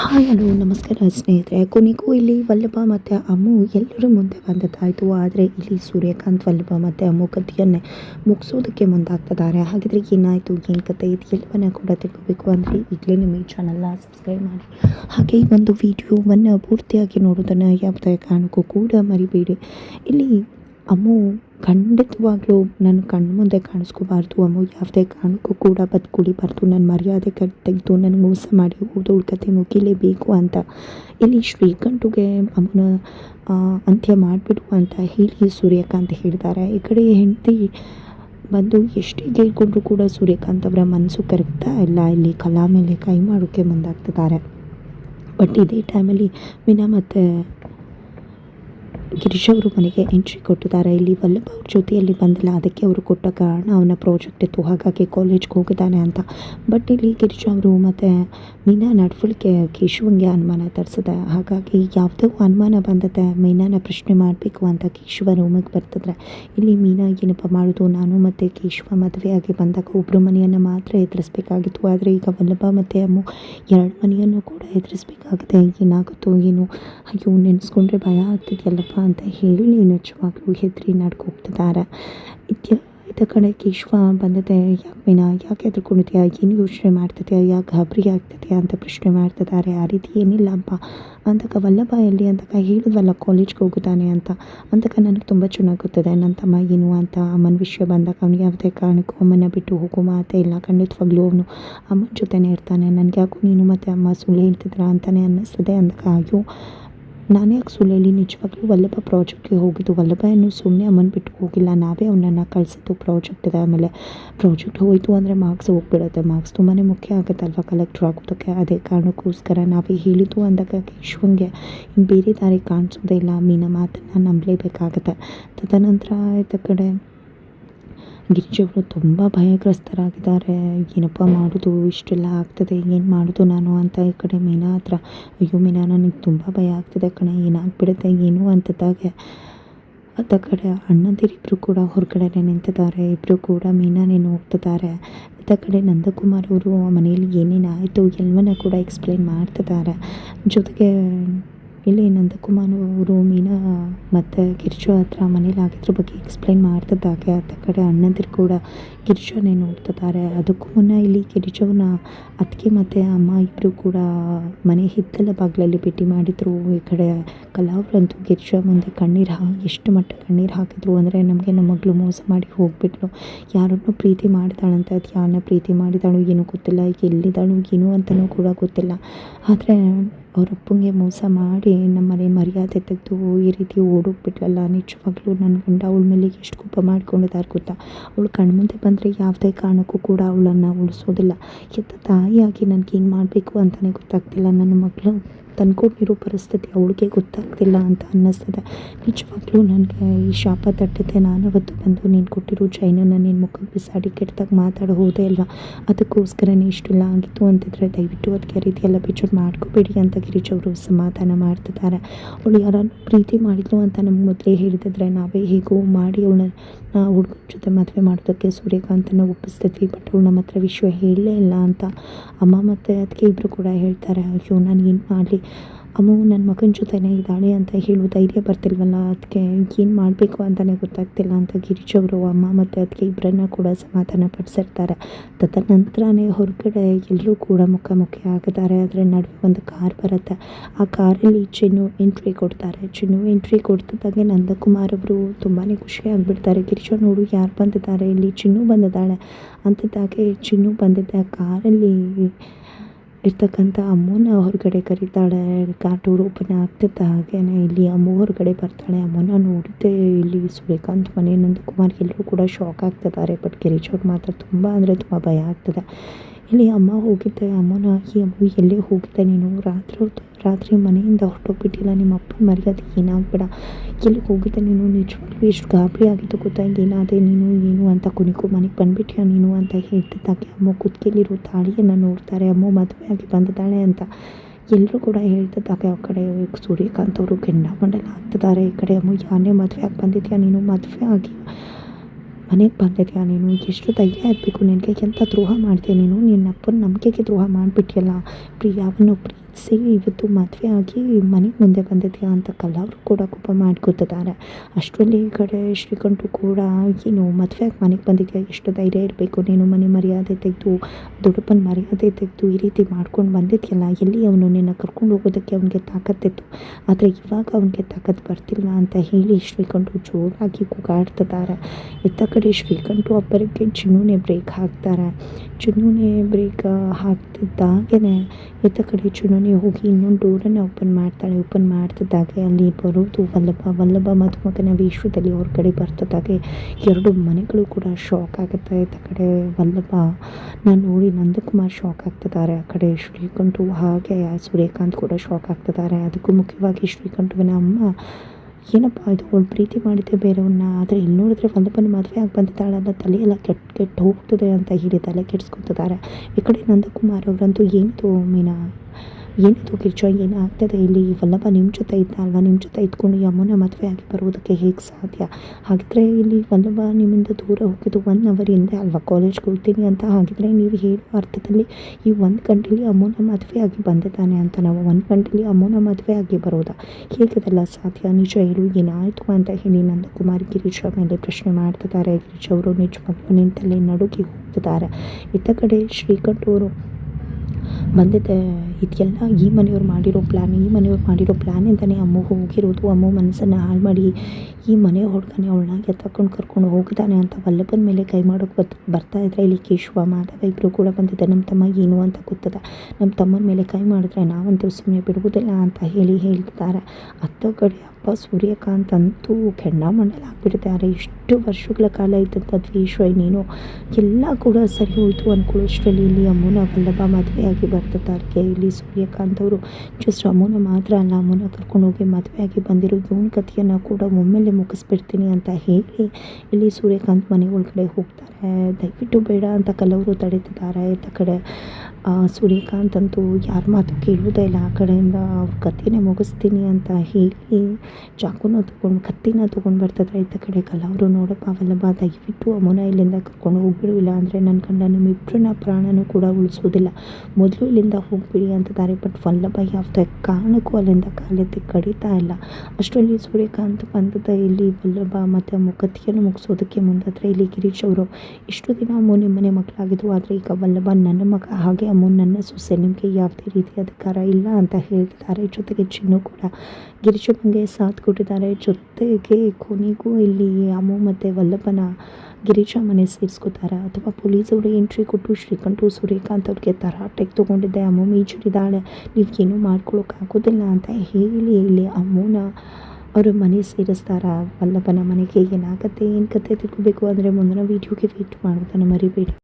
Hi, hello, ನಮಸ್ಕಾರ ಸ್ನೇಹಿತರೆ. ಕೊನೆಗೂ ಇಲ್ಲಿ ವಲ್ಲಭ ಮತ್ತು ಅಮ್ಮು ಎಲ್ಲರೂ ಮುಂದೆ ಬಂದದ್ದಾಯಿತು. ಆದರೆ ಇಲ್ಲಿ ಸೂರ್ಯಕಾಂತ್, ವಲ್ಲಭ ಮತ್ತು ಅಮ್ಮು ಕಥೆಯನ್ನೇ ಮುಗಿಸೋದಕ್ಕೆ ಮುಂದಾಗ್ತಿದ್ದಾರೆ. ಹಾಗಿದ್ರೆ ಏನಾಯಿತು? ಏನು ಕಥೆ ಇದು ಎಲ್ಲವನ್ನ ಕೂಡ ತಿಳ್ಕೋಬೇಕು. ಅಂದರೆ ಈಗಲೇ ನಿಮ್ಮ ಈ ಚಾನಲ್ನ ಸಬ್ಸ್ಕ್ರೈಬ್ ಮಾಡಿ. ಹಾಗೆ ಈ ಒಂದು ವಿಡಿಯೋವನ್ನು ಪೂರ್ತಿಯಾಗಿ ನೋಡೋದನ್ನು ಯಾವುದೇ ಕಾರಣಕ್ಕೂ ಕೂಡ ಮರಿಬೇಡಿ. ಇಲ್ಲಿ ಅಮ್ಮು ಖಂಡಿತವಾಗ್ಲೂ ನನ್ನ ಕಣ್ಣು ಮುಂದೆ ಕಾಣಿಸ್ಕೋಬಾರ್ದು. ಅಮ್ಮು ಯಾವುದೇ ಕಾರಣಕ್ಕೂ ಕೂಡ ಬದುಕುಳಿಬಾರ್ದು ನನ್ನ ಮರ್ಯಾದೆ ಕಟ್ ತೆಗೆದು ನನಗೆ ಮೋಸ ಮಾಡಿ ಹೋದೋಳ ಕತೆ ಮುಗಿಲೇಬೇಕು ಅಂತ. ಇಲ್ಲಿ ಶ್ರೀಕಂಠಗೆ ಅಮ್ಮನ ಅಂತ್ಯ ಮಾಡಿಬಿಡು ಅಂತ ಹೇಳಿ ಸೂರ್ಯಕಾಂತ್ ಹೇಳಿದ್ದಾರೆ. ಈ ಕಡೆ ಹೆಂಡತಿ ಬಂದು ಎಷ್ಟೇ ಕೇಳ್ಕೊಂಡ್ರು ಕೂಡ ಸೂರ್ಯಕಾಂತ್ ಅವರ ಮನಸ್ಸು ಕರಗ್ತಾ ಇಲ್ಲ. ಇಲ್ಲಿ ಕಲಾ ಮೇಲೆ ಕೈ ಮಾಡೋಕ್ಕೆ ಮುಂದಾಗ್ತಿದ್ದಾರೆ. ಬಟ್ ಇದೇ ಟೈಮಲ್ಲಿ ಮೀನಾ ಮತ್ತು ಗಿರೀಶ್ ಅವರು ಮನೆಗೆ ಎಂಟ್ರಿ ಕೊಟ್ಟಿದ್ದಾರೆ. ಇಲ್ಲಿ ವಲ್ಲಭ ಅವ್ರ ಜೊತೆಯಲ್ಲಿ ಬಂದಿಲ್ಲ. ಅದಕ್ಕೆ ಅವರು ಕೊಟ್ಟ ಕಾರಣ ಅವನ ಪ್ರಾಜೆಕ್ಟ್ ಇತ್ತು. ಹಾಗಾಗಿ ಕಾಲೇಜ್ಗೆ ಹೋಗಿದ್ದಾನೆ ಅಂತ. ಬಟ್ ಇಲ್ಲಿ ಗಿರೀಶ್ ಅವರು ಮತ್ತು ಮೀನಾ ನಡ್ವಳಿಕೆ ಕೇಶವಂಗೆ ಅನುಮಾನ ತರಿಸಿದೆ. ಹಾಗಾಗಿ ಯಾವುದೋ ಅನುಮಾನ ಬಂದತೆ ಮೀನಾನ ಪ್ರಶ್ನೆ ಮಾಡಬೇಕು ಅಂತ ಕೇಶವ ರೂಮಿಗೆ ಬರ್ತಿದ್ರೆ. ಇಲ್ಲಿ ಮೀನಾ ಏನಪ್ಪ ಮಾಡೋದು? ನಾನು ಮತ್ತು ಕೇಶವ ಮದುವೆಯಾಗಿ ಬಂದಾಗ ಒಬ್ಬರು ಮನೆಯನ್ನು ಮಾತ್ರ ಎದುರಿಸ್ಬೇಕಾಗಿತ್ತು. ಆದರೆ ಈಗ ವಲ್ಲಭ ಮತ್ತು ಅಮ್ಮು ಎರಡು ಮನೆಯನ್ನು ಕೂಡ ಎದುರಿಸ್ಬೇಕಾಗಿದೆ. ಏನಾಗುತ್ತೋ ಏನು. ಅಯ್ಯೋ, ನೆನೆಸ್ಕೊಂಡ್ರೆ ಭಯ ಆಗ್ತಿದೆಯಲ್ಲಪ್ಪ ಅಂತ ಹೇಳಿ ನಿಜವಾಗ್ಲೂ ಹೆದರಿ ನಡ್ಕೋಗ್ತಿದ್ದಾರೆ. ಇತ್ಯ, ಇತ್ತ ಕಡೆ ಕೇಶವ ಬಂದದೆ. ಯಾಕೆ ಮೀನಾ, ಯಾಕೆ ಹೆದರ್ಕೊಂಡಿದ್ಯಾ? ಏನು ಯೋಚನೆ ಮಾಡ್ತಿದ್ಯಾ? ಯಾಕೆ ಗಾಬರಿ ಆಗ್ತಿದ್ಯಾ ಅಂತ ಪ್ರಶ್ನೆ ಮಾಡ್ತಿದ್ದಾರೆ. ಆ ರೀತಿ ಏನಿಲ್ಲ ಅಪ್ಪ ಅಂತಕ ವಲ್ಲಭ ಎಲ್ಲಿ ಅಂತಕ ಹೇಳಿದ್ವಲ್ಲ ಕಾಲೇಜ್ಗೆ ಹೋಗುತ್ತಾನೆ ಅಂತ. ಅಂತಕ ನನಗೆ ತುಂಬ ಚೆನ್ನಾಗಿ ಗೊತ್ತದೆ. ನನ್ನ ತಮ್ಮ ಏನು ಅಂತ ಅಮ್ಮನ ವಿಷಯ ಬಂದಾಗ ಅವನಿಗೆ ಯಾವುದೇ ಕಾರಣಕ್ಕೂ ಅಮ್ಮನ ಬಿಟ್ಟು ಹೋಗೋ ಮಾತೇ ಇಲ್ಲ. ಖಂಡಿತವಾಗ್ಲೂ ಅವನು ಅಮ್ಮನ ಜೊತೆನೇ ಇರ್ತಾನೆ. ನನಗೆ ಯಾಕೋ ನೀನು ಮತ್ತು ಅಮ್ಮ ಸುಳ್ಳು ಹೇಳ್ತಿದ್ರ ಅಂತಲೇ ಅನ್ನಿಸ್ತದೆ. ಅಂದಕ, ಅಯ್ಯೋ ನಾನು ಯಾಕೆ ಸುಳ್ಳು ನಿಜವಾಗ್ಲೂ ವಲ್ಲಭ ಪ್ರಾಜೆಕ್ಟ್ಗೆ ಹೋಗಿದ್ದು. ವಲ್ಲಭ ಏನು ಸುಮ್ಮನೆ ಅಮ್ಮನ ಬಿಟ್ಟು ಹೋಗಿಲ್ಲ. ನಾವೇ ಅವನನ್ನು ಕಳಿಸಿದ್ದು ಪ್ರಾಜೆಕ್ಟ್ ಇದೆ ಆಮೇಲೆ ಪ್ರಾಜೆಕ್ಟ್ ಹೋಯಿತು ಅಂದರೆ ಮಾರ್ಕ್ಸ್ ಹೋಗ್ಬಿಡುತ್ತೆ. ಮಾರ್ಕ್ಸ್ ತುಂಬಾ ಮುಖ್ಯ ಆಗುತ್ತಲ್ವ ಕಲೆಕ್ಟ್ರ್ ಆಗೋದಕ್ಕೆ? ಅದೇ ಕಾರಣಕ್ಕೋಸ್ಕರ ನಾವೇ ಹೇಳಿದ್ದು ಅಂದಾಗ ಇನ್ನು ಬೇರೆ ದಾರಿ ಕಾಣಿಸೋದೇ ಇಲ್ಲ. ಮೀನ ಮಾತನ್ನು ನಂಬಲೇಬೇಕಾಗತ್ತೆ. ತದನಂತರ ಆಯ್ತ ಕಡೆ ಗಿರಿಜವರು ತುಂಬ ಭಯಗ್ರಸ್ತರಾಗಿದ್ದಾರೆ. ಏನಪ್ಪ ಮಾಡೋದು? ಇಷ್ಟೆಲ್ಲ ಆಗ್ತದೆ. ಏನು ಮಾಡೋದು ನಾನು ಅಂತ ಈ ಕಡೆ ಮೀನಾ ಹತ್ರ. ಅಯ್ಯೋ ಮೀನಾ, ನನಗೆ ತುಂಬ ಭಯ ಆಗ್ತದೆ ಕಣೆ. ಏನಾಗ್ಬಿಡುತ್ತೆ? ಏನು ಅಂತದಾಗೆ. ಅತ್ತ ಕಡೆ ಅಣ್ಣಂದಿರಿಬ್ಬರು ಕೂಡ ಹೊರಗಡೆ ನಿಂತಿದ್ದಾರೆ. ಇಬ್ಬರು ಕೂಡ ಮೀನಾನೇ ನೋಡ್ತಿದ್ದಾರೆ. ಅತ್ತ ಕಡೆ ನಂದಕುಮಾರ್ ಅವರು ಮನೆಯಲ್ಲಿ ಏನೇನು ಆಯಿತು ಎಲ್ಲವನ್ನ ಕೂಡ ಎಕ್ಸ್ಪ್ಲೈನ್ ಮಾಡ್ತಿದ್ದಾರೆ. ಜೊತೆಗೆ ಇಲ್ಲಿ ನಂದಕುಮಾರ್ ಅವರು ಮೀನಾ ಮತ್ತು ಗಿರಿಜು ಹತ್ರ ಮನೇಲಿ ಆಗಿದ್ರ ಬಗ್ಗೆ ಎಕ್ಸ್ಪ್ಲೈನ್ ಮಾಡ್ತಿದ್ದಾಗೆ. ಅತ್ತ ಕಡೆ ಅಣ್ಣಂದಿರು ಕೂಡ ಗಿರಿಜನೇ ನೋಡ್ತಿದ್ದಾರೆ. ಅದಕ್ಕೂ ಮುನ್ನ ಇಲ್ಲಿ ಗಿರಿಜವನ್ನ ಅತ್ತಿಗೆ ಮತ್ತು ಅಮ್ಮ ಇಬ್ಬರು ಕೂಡ ಮನೆ ಹಿತ್ತಲ ಬಾಗಿಲಲ್ಲಿ ಭೇಟಿ ಮಾಡಿದರು. ಈ ಕಡೆ ಕಲಾವ್ರಂತೂ ಗಿರಿಜ ಮುಂದೆ ಕಣ್ಣೀರು ಹಾ, ಎಷ್ಟು ಮಟ್ಟ ಕಣ್ಣೀರು ಹಾಕಿದ್ರು ಅಂದರೆ ನಮಗೆ ನಮ್ಮ ಮಗಳು ಮೋಸ ಮಾಡಿ ಹೋಗ್ಬಿಟ್ಲು. ಯಾರನ್ನೂ ಪ್ರೀತಿ ಮಾಡಿದಾಳಂತ ಅದು ಯಾರನ್ನ ಪ್ರೀತಿ ಮಾಡಿದಾಳು ಏನೂ ಗೊತ್ತಿಲ್ಲ ಎಲ್ಲಿದ್ದಾಳು ಏನು ಅಂತಲೂ ಕೂಡ ಗೊತ್ತಿಲ್ಲ. ಆದರೆ ಅವ್ರ ಅಪ್ಪಂಗೆ ಮೋಸ ಮಾಡಿ ನಮ್ಮ ಮನೆ ಮರ್ಯಾದೆ ತೆಗೆದು ಈ ರೀತಿ ಓಡೋಗ್ಬಿಟ್ಲಲ್ಲ ನಿಜವಾಗ್ಲೂ ನನ್ನ ಗಂಡ ಅವಳ ಮೇಲೆ ಎಷ್ಟು ಕೋಪ ಮಾಡ್ಕೊಂಡಿದ್ದಾರೆ ಗೊತ್ತಾ? ಅವಳು ಕಣ್ಮುಂದೆ ಬಂದರೆ ಯಾವುದೇ ಕಾರಣಕ್ಕೂ ಕೂಡ ಅವಳನ್ನು ಉಳಿಸೋದಿಲ್ಲ. ಎತ್ತ ತಾಯಿಯಾಗಿ ನನಗೆ ಏನು ಮಾಡಬೇಕು ಅಂತಲೇ ಗೊತ್ತಾಗ್ತಿಲ್ಲ ನನ್ನ ಮಗಳು. ತಂದ್ಕೊಂಡಿರೋ ಪರಿಸ್ಥಿತಿ ಅವಳಿಗೆ ಗೊತ್ತಾಗ್ತಿಲ್ಲ ಅಂತ ಅನ್ನಿಸ್ತದೆ. ನಿಜವಾಗ್ಲೂ ನನಗೆ ಈ ಶಾಪ ತಟ್ಟಿದೆ ನಾನು ಅವತ್ತು ಬಂದು ನೀನು ಕೊಟ್ಟಿರೋ ಚೈನನ್ನು ನಿನ್ನ ಮುಖಕ್ಕೆ ಬಿಸಾಡಿ ಕೆಟ್ಟದಾಗ ಮಾತಾಡೋ ಹೋದೆ ಅಲ್ವಾ? ಅದಕ್ಕೋಸ್ಕರನೇ ಇಷ್ಟೆಲ್ಲ ಆಗಿತ್ತು ಅಂತಿದ್ರೆ ದಯವಿಟ್ಟು ಅದಕ್ಕೆ ರೀತಿಯೆಲ್ಲ ಬೇಜಾರು ಮಾಡ್ಕೋಬೇಡಿ ಅಂತ ಗಿರೀಶ್ ಅವರು ಸಮಾಧಾನ ಮಾಡ್ತಿದ್ದಾರೆ. ಅವಳು ಯಾರನ್ನು ಪ್ರೀತಿ ಮಾಡಿದ್ಲು ಅಂತ ನಮ್ಗೆ ಮೊದಲೇ ಹೇಳಿದ್ರೆ ನಾವೇ ಹೇಗೋ ಮಾಡಿ ಅವಳನ್ನ ಹುಡುಗನ ಜೊತೆ ಮದುವೆ ಮಾಡೋದಕ್ಕೆ ಸೂರ್ಯಕಾಂತನ ಒಪ್ಪಿಸ್ತಿದ್ವಿ ಬಟ್ ಅವಳು ನಮ್ಮ ಹತ್ರ ವಿಶ್ವ ಹೇಳಲೇ ಇಲ್ಲ ಅಂತ ಅಮ್ಮ ಮತ್ತು ಅದಕ್ಕೆ ಇಬ್ಬರು ಕೂಡ ಹೇಳ್ತಾರೆ, ಅಯ್ಯೋ, ನಾನು ಏನು ಮಾಡಲಿ? ಅಮ್ಮ ನನ್ನ ಮಗನ ಜೊತೆನೇ ಇದ್ದಾಳೆ ಅಂತ ಹೇಳು, ಧೈರ್ಯ ಬರ್ತಿಲ್ವಲ್ಲ? ಅದಕ್ಕೆ ಏನು ಮಾಡಬೇಕು ಅಂತಲೇ ಗೊತ್ತಾಗ್ತಿಲ್ಲ ಅಂತ ಗಿರೀಶ್ ಅವರು, ಅಮ್ಮ ಮತ್ತು ಅದಕ್ಕೆ ಇಬ್ಬರನ್ನ ಕೂಡ ಸಮಾಧಾನ ಪಡಿಸಿರ್ತಾರೆ. ತದನಂತರನೇ ಹೊರಗಡೆ ಎಲ್ಲರೂ ಕೂಡ ಮುಖಾಮುಖಿ ಆಗಿದ್ದಾರೆ ಅದರ ನಡುವೆ ಒಂದು ಕಾರ್ ಬರುತ್ತೆ. ಆ ಕಾರಲ್ಲಿ ಚಿನ್ನು ಎಂಟ್ರಿ ಕೊಡ್ತಾರೆ. ಚಿನ್ನು ಎಂಟ್ರಿ ಕೊಡ್ತಿದ್ದಾಗ ನಂದಕುಮಾರ್ ಅವರು ತುಂಬಾ ಖುಷಿ ಆಗಿಬಿಡ್ತಾರೆ. ನೋಡು ಯಾರು ಬಂದಿದ್ದಾರೆ? ಇಲ್ಲಿ ಚಿನ್ನು ಬಂದಿದ್ದಾಳೆ. ಅಂತಿದ್ದಾಗೆ ಚಿನ್ನು ಬಂದಿದ್ದೆ ಕಾರಲ್ಲಿ ಇರ್ತಕ್ಕಂಥ ಅಮ್ಮನ ಹೊರಗಡೆ ಕರೀತಾಳೆ. ಕಾರ್ ಓಪನ್ ಆಗ್ತಿದ್ದ ಹಾಗೇನೆ ಇಲ್ಲಿ ಅಮ್ಮ ಹೊರಗಡೆ ಬರ್ತಾಳೆ. ಅಮ್ಮನ ನೋಡಿದ್ದೆ, ಇಲ್ಲಿ ಸೂರ್ಯಕಾಂತ್ ಮನೆ, ನಂದಕುಮಾರ್ ಎಲ್ಲರೂ ಕೂಡ ಶಾಕ್ ಆಗ್ತಿದ್ದಾರೆ. ಬಟ್ ಗಿರೀಶ್ ಅವ್ರು ಮಾತ್ರ ತುಂಬ ಅಂದರೆ ತುಂಬ ಭಯ ಆಗ್ತದೆ. ಇಲ್ಲಿ ಅಮ್ಮ ಹೋಗಿದ್ದೆ, ಅಮ್ಮನ ಈ ಅಮ್ಮ ಎಲ್ಲೇ ಹೋಗಿದ್ದೆ ನೀನು? ರಾತ್ರಿ ಹೊತ್ತು, ರಾತ್ರಿ ಮನೆಯಿಂದ ಹೊರಟೋಗ್ಬಿಟ್ಟಿಲ್ಲ, ನಿಮ್ಮ ಅಪ್ಪನ ಮರ್ಯಾದೆ ಏನಾಗ್ಬೇಡ. ಎಲ್ಲಿ ಹೋಗಿದ್ದೆ ನೀನು? ನಿಜವಾಗ್ಲೂ ಎಷ್ಟು ಗಾಬರಿ ಆಗಿತ್ತು ಗೊತ್ತಾ ಏನಾದೆ ನೀನು, ಏನು ಅಂತ ಕುನಿಕು ಮನೆಗೆ ಬಂದ್ಬಿಟ್ಯಾ ನೀನು ಅಂತ ಹೇಳ್ತಿದ್ದಾಗೆ. ಅಮ್ಮ ಕುತ್ತಿಗೆಲಿರೋ ತಾಳಿಯನ್ನು ನೋಡ್ತಾರೆ. ಅಮ್ಮ ಮದುವೆ ಆಗಿ ಬಂದಿದ್ದಾಳೆ ಅಂತ ಎಲ್ಲರೂ ಕೂಡ ಹೇಳ್ತಿದ್ದಾಗೆ. ಆ ಕಡೆ ಸೂರ್ಯಕಾಂತ್ ಅವರು ಕೆಂಡ ಮಂಡಲ ಆಗ್ತಿದ್ದಾರೆ ಈ ಕಡೆ ಅಮ್ಮ ಯಾನೇ ಮದುವೆ ಆಗಿ ಬಂದಿದ್ಯಾ ನೀನು? ಮದುವೆ ಆಗಿ ಮನೆಗೆ ಬಂದಿದ್ಯಾ ನೀನು? ಎಷ್ಟು ಧೈರ್ಯ ಇರಬೇಕು ನಿನಗೆ ಎಂಥ ದ್ರೋಹ ಮಾಡಿದೆ ನೀನು? ನಿನ್ನ ಅಪ್ಪನ ನಂಬಿಕೆಗೆ ದ್ರೋಹ ಮಾಡಿಬಿಟ್ಟಿಯಲ್ಲ ಪ್ರಿಯಾವನ್ನು ಪ್ರೀತಿ ಸಿ ಇವತ್ತು ಮದುವೆ ಆಗಿ ಮನೆ ಮುಂದೆ ಬಂದಿದೆಯಾ ಅಂತ ಕಲ್ಲವರು ಕೂಡ ಕೋಪ ಮಾಡ್ಕೋತಿದ್ದಾರೆ ಅಷ್ಟರಲ್ಲಿ ಈ ಕಡೆ ಶ್ರೀಕಂಠು ಕೂಡ, ಏನು ಮದುವೆ ಆಗಿ ಮನೆಗೆ ಬಂದಿದೆಯಾ? ಎಷ್ಟು ಧೈರ್ಯ ಇರಬೇಕು? ನೀನು ಮನೆ ಮರ್ಯಾದೆ ತೆಗೆದು ದೊಡ್ಡಪ್ಪನ ಮರ್ಯಾದೆ ತೆಗೆದು ಈ ರೀತಿ ಮಾಡ್ಕೊಂಡು ಬಂದಿದೆಯಲ್ಲ, ಎಲ್ಲಿ ಅವನು ನಿನ್ನ ಕರ್ಕೊಂಡು ಹೋಗೋದಕ್ಕೆ ಅವನಿಗೆ ತಾಕತ್ತಿತ್ತು ಆದರೆ ಇವಾಗ ಅವನಿಗೆ ತಾಕತ್ತು ಬರ್ತಿಲ್ಲ ಅಂತ ಹೇಳಿ ಶ್ರೀಕಂಠು ಜೋರಾಗಿ ಕೂಗಾಡ್ತಿದ್ದಾರೆ. ಇತ್ತ ಕಡೆ ಶ್ರೀಕಂಠು ಅಬ್ಬರಕ್ಕೆ ಚಿನ್ನುನೇ ಬ್ರೇಕ್ ಹಾಕ್ತಾರೆ. ಚಿನ್ನುನೇ ಬ್ರೇಕ್ ಹಾಕ್ತಿದ್ದಾಗೇ ಇತ್ತ ಕಡೆ ಚುನೂನಿ ಹೋಗಿ ಇನ್ನೊಂದು ಡೋರನ್ನು ಓಪನ್ ಮಾಡ್ತಾಳೆ ಓಪನ್ ಮಾಡ್ತಿದ್ದಾಗೆ ಅಲ್ಲಿ ಬರೋದು ವಲ್ಲಭ. ವಲ್ಲಭ ಮದುಮಗನ ವೇಷದಲ್ಲಿ ಹೊರಗಡೆ ಬರ್ತಿದ್ದಾಗೆ ಎರಡು ಮನೆಗಳು ಕೂಡ ಶಾಕ್ ಆಗುತ್ತೆ ಆ ಕಡೆ. ವಲ್ಲಭ, ನಾನು ನೋಡಿ ನಂದಕುಮಾರ್ ಶಾಕ್ ಆಗ್ತಿದ್ದಾರೆ ಆ ಕಡೆ. ಶ್ರೀಕಂಠು ಹಾಗೆ ಸೂರ್ಯಕಾಂತ್ ಕೂಡ ಶಾಕ್ ಆಗ್ತಿದ್ದಾರೆ. ಅದಕ್ಕೂ ಮುಖ್ಯವಾಗಿ ಶ್ರೀಕಂಠುವಿನ ಅಮ್ಮ, ಏನಪ್ಪ ಇದು ಅವಳು ಪ್ರೀತಿ ಮಾಡಿದ್ದೆ ಬೇರೆಯವ್ರನ್ನ ಆದರೆ ಇಲ್ಲಿ ನೋಡಿದ್ರೆ ವಲ್ಲಭನ ಮದುವೆ ಆಗಿ ಬಂದಿದ್ದಾಳೆ ಅಲ್ಲ ತಲೆಯೆಲ್ಲ ಕೆಟ್ಟ ಕೆಟ್ಟ ಹೋಗ್ತದೆ ಅಂತ ಹೇಳಿ ತಲೆ ಕೆಡಿಸ್ಕೊತಿದ್ದಾರೆ. ಈ ಕಡೆ ನಂದಕುಮಾರ್ ಅವರಂತೂ, ಏನಿದು ಮೀನಾ? ಏನಿದು ಕಿರ್ಚೋ ಏನಾಗ್ತದೆ ಇಲ್ಲಿ? ವಲ್ಲಭ ನಿಮ್ಮ ಜೊತೆ ಇದ್ದ ಅಲ್ವಾ ನಿಮ್ಮ ಜೊತೆ ಇದ್ಕೊಂಡು ಅಮ್ಮನ ಮದುವೆ ಆಗಿ ಬರುವುದಕ್ಕೆ ಹೇಗೆ ಸಾಧ್ಯ? ಹಾಗಿದ್ರೆ ಇಲ್ಲಿ ವಲ್ಲಭ ನಿಮ್ಮಿಂದ ದೂರ ಹೋಗಿದ್ದು ಒನ್ ಅವರ್ ಹಿಂದೆ ಅಲ್ವಾ? ಕಾಲೇಜ್ಗೆ ಹೋಗ್ತೀನಿ ಅಂತ. ಹಾಗಿದ್ರೆ ನೀವು ಹೇಳುವ ಅರ್ಥದಲ್ಲಿ ಈ ಒಂದು ಗಂಟೆಲಿ ಅಮ್ಮನ ಮದುವೆ ಆಗಿ ಬಂದಿದ್ದಾನೆ ಅಂತ ನಾವು ಒಂದು ಗಂಟೆಲಿ ಅಮ್ಮನ ಮದುವೆ ಆಗಿ ಬರೋದಾ? ಹೇಗದೆಲ್ಲ ಸಾಧ್ಯ? ನಿಜ ಹೇಳು, ಏನಾಯಿತು ಅಂತ ಹೇಳಿ ನಂದಕುಮಾರ್ ಗಿರೀಶ್ ಮೇಲೆ ಪ್ರಶ್ನೆ ಮಾಡ್ತಿದ್ದಾರೆ. ಗಿರೀಶ್ ಅವರು ನಿಜವಾಗ್ಲೂ ನಿಂತಲ್ಲಿ ನಡುಗಿ ಹೋಗ್ತಿದ್ದಾರೆ. ಇತ್ತ ಕಡೆ ಶ್ರೀಕಂಠವರು ಬಂದಿದ್ದೆ ಇದೆಲ್ಲ ಈ ಮನೆಯವ್ರು ಮಾಡಿರೋ ಪ್ಲ್ಯಾನ್ ಈ ಮನೆಯವ್ರು ಮಾಡಿರೋ ಪ್ಲ್ಯಾನಿಂದನೇ ಅಮ್ಮ ಹೋಗಿರೋದು. ಅಮ್ಮ ಮನಸ್ಸನ್ನು ಹಾಳು ಮಾಡಿ ಈ ಮನೆ ಹುಡ್ಗನೇ ಅವಳನ್ನ ಎತ್ತಕೊಂಡು ಕರ್ಕೊಂಡು ಹೋಗಿದ್ದಾನೆ ಅಂತ ವಲ್ಲಭನ ಮೇಲೆ ಕೈ ಮಾಡೋಕೆ ಬತ್, ಬರ್ತಾ ಇದ್ರೆ ಇಲ್ಲಿ ಕೇಶವ, ಮಾಧವ ಇಬ್ಬರು ಕೂಡ ಬಂದಿದ್ದೆ ನಮ್ಮ ತಮ್ಮ ಏನು ಅಂತ ಗೊತ್ತದ? ನಮ್ಮ ತಮ್ಮನ ಮೇಲೆ ಕೈ ಮಾಡಿದ್ರೆ ನಾವಂತೂ ಸುಮ್ಮನೆ ಬಿಡುವುದಿಲ್ಲ ಅಂತ ಹೇಳಿ ಹೇಳ್ತಿದ್ದಾರೆ. ಅತ್ತ ಕಡೆ ಅಪ್ಪ ಸೂರ್ಯಕಾಂತ್ ಅಂತೂ ಕೆಂಡಾಮಣ್ಣಲ್ಲಿ ಹಾಕ್ಬಿಡ್ತಾರೆ ಎಷ್ಟು ವರ್ಷಗಳ ಕಾಲ ಇದ್ದಂಥ ದ್ವೇಷ ನೀನು ಎಲ್ಲ ಕೂಡ ಸರಿ ಹೋಯಿತು ಅಂದ್ಕೊಳ್ಳೋಷ್ಟರಲ್ಲಿ ಇಲ್ಲಿ ಅಮ್ಮನ ವಲ್ಲಭ ಮದುವೆಯಾಗಿ ಬರ್ತಿದ್ದಾರೆ ಇಲ್ಲಿ ಸೂರ್ಯಕಾಂತ್ ಅವರು, ಜಸ್ಟ್ ಅಮ್ಮನ ಮಾತ್ರ ಅಲ್ಲ ಅಮ್ಮನ ಕರ್ಕೊಂಡೋಗಿ ಮದುವೆಯಾಗಿ ಬಂದಿರೋ ಇವನ ಕಥೆಯನ್ನು ಕೂಡ ಒಮ್ಮೆಲೆ ಮುಗಿಸ್ಬಿಡ್ತೀನಿ ಅಂತ ಹೇಳಿ ಇಲ್ಲಿ ಸೂರ್ಯಕಾಂತ್ ಮನೆ ಒಳಗಡೆ ಹೋಗ್ತಾರೆ. ದಯವಿಟ್ಟು ಬೇಡ ಅಂತ ಕೆಲವರು ತಡೀತಿದ್ದಾರೆ ಇತ್ತ ಕಡೆ ಸೂರ್ಯಕಾಂತ್ ಅಂತೂ ಯಾರ ಮಾತು ಕೇಳೋದೇ ಇಲ್ಲ. ಆ ಕಡೆಯಿಂದ ಅವ್ರ ಮುಗಿಸ್ತೀನಿ ಅಂತ ಹೇಳಿ ಚಾಕುನ ತೊಗೊಂಡು, ಕತ್ತಿನ ತೊಗೊಂಡು ಬರ್ತಿದ್ರೆ ಇತ್ತ ಕಡೆ ಕಲವರು ನೋಡಪ್ಪ ಬಾ ದಯವಿಟ್ಟು ಅಮ್ಮನ ಇಲ್ಲಿಂದ ಕರ್ಕೊಂಡು ಹೋಗ್ಬಿಡುವಿಲ್ಲ ಅಂದರೆ ನನ್ನ ಗಂಡ ನಿಮ್ಮಿಬ್ಬರನ್ನ ಪ್ರಾಣನೂ ಕೂಡ ಉಳಿಸೋದಿಲ್ಲ. ಮೊದಲು ಇಲ್ಲಿಂದ ಹೋಗ್ಬಿಡಿ ಅಂತಿದ್ದಾರೆ ಬಟ್ ವಲ್ಲಭ ಯಾವುದೇ ಕಾರಣಕ್ಕೂ ಅಲ್ಲಿಂದ ಕಾಲೆತ್ತಿ ಕಡಿತಾ ಇಲ್ಲ. ಅಷ್ಟರಲ್ಲಿ ಸೂರ್ಯಕಾಂತ್ ಬಂದದ ಇಲ್ಲಿ ವಲ್ಲಭ ಮತ್ತು ಮುಖತಿಯನ್ನು ಮುಗಿಸೋದಕ್ಕೆ ಮುಂದಾದರೆ ಇಲ್ಲಿ ಗಿರೀಶ್ ಅವರು ಇಷ್ಟು ದಿನ ಅಮ್ಮ ನಿಮ್ಮನೆ ಮಕ್ಕಳಾಗಿದ್ರು ಆದರೆ ಈಗ ವಲ್ಲಭ ನನ್ನ ಮಗ, ಹಾಗೆ ಅಮ್ಮು ನನ್ನ ಸೊಸೆ, ನಿಮಗೆ ಯಾವುದೇ ರೀತಿಯ ಅಧಿಕಾರ ಇಲ್ಲ ಅಂತ ಹೇಳ್ತಿದ್ದಾರೆ. ಜೊತೆಗೆ ಚಿನ್ನು ಕೂಡ. ಗಿರೀಶಮ್ಮಂಗೆ ಸಾಥ್ ಕೊಟ್ಟಿದ್ದಾರೆ. ಜೊತೆಗೆ ಕೊನೆಗೂ ಇಲ್ಲಿ ಅಮ್ಮು ಮತ್ತು ವಲ್ಲಭನ ಗಿರೀಶ ಮನೆ ಸೇರಿಸ್ಕೋತಾರೆ. ಅಥವಾ ಪೊಲೀಸವರು ಎಂಟ್ರಿ ಕೊಟ್ಟು ಶ್ರೀಕಂಠು ಸೂರ್ಯಕಾಂತ್ ಅವ್ರಿಗೆ ತರಾಟೆಗೆ ತೊಗೊಂಡಿದ್ದೆ. ಅಮ್ಮ ಮೀಚರಿದ್ದಾಳೆ ನೀವು ಏನೂ ಮಾಡ್ಕೊಳ್ಳೋಕ್ಕಾಗೋದಿಲ್ಲ ಅಂತ ಹೇಳಿ ಹೇಳಿ ಅಮ್ಮನ ಅವರು ಮನೆ ಸೇರಿಸ್ತಾರ. ವಲ್ಲಭನ ಮನೆಗೆ ಏನಾಗುತ್ತೆ, ಏನು ಕತೆ ತಿಳ್ಕೋಬೇಕು? ಅಂದರೆ ಮುಂದಿನ ವೀಡಿಯೋಗೆ ವೇಟ್ ಮಾಡೋದನ್ನು ಮರಿಬೇಡಿ.